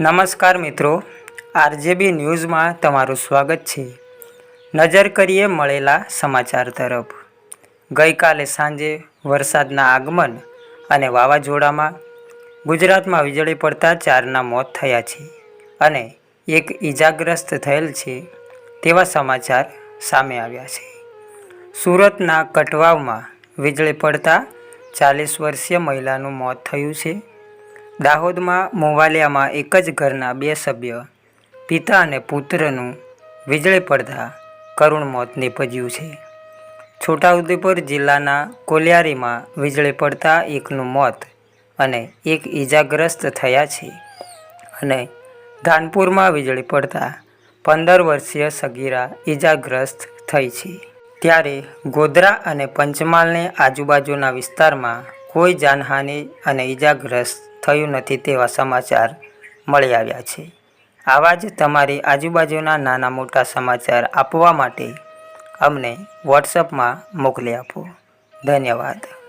નમસ્કાર મિત્રો, આરજેબી ન્યૂઝમાં તમારું સ્વાગત છે. નજર કરીએ મળેલા સમાચાર તરફ. ગઈકાલે સાંજે વરસાદના આગમન અને વાવાઝોડામાં ગુજરાતમાં વીજળી પડતા ચારના મોત થયા છે અને એક ઈજાગ્રસ્ત થયેલ છે તેવા સમાચાર સામે આવ્યા છે. સુરતના કટવાવમાં વીજળી પડતા ચાલીસ વર્ષીય મહિલાનું મોત થયું છે. દાહોદમાં મોવાલિયામાં એક જ ઘરના બે સભ્ય, પિતા અને પુત્રનું વીજળી પડતા કરુણ મોત નીપજ્યું છે. છોટાઉદેપુર જિલ્લાના કોલિયારીમાં વીજળી પડતા એકનું મોત અને એક ઈજાગ્રસ્ત થયા છે અને ધાનપુરમાં વીજળી પડતા પંદર વર્ષીય સગીરા ઈજાગ્રસ્ત થઈ છે. ત્યારે ગોધરા અને પંચમહાલની આજુબાજુના વિસ્તારમાં કોઈ જાનહાનિ અને ઈજાગ્રસ્ત થયું નથી તેવા સમાચાર મળી આવ્યા છે. આવા જ તમારી આજુબાજુના નાના મોટા સમાચાર આપવા માટે અમને વોટ્સઅપમાં મોકલી આપો. ધન્યવાદ.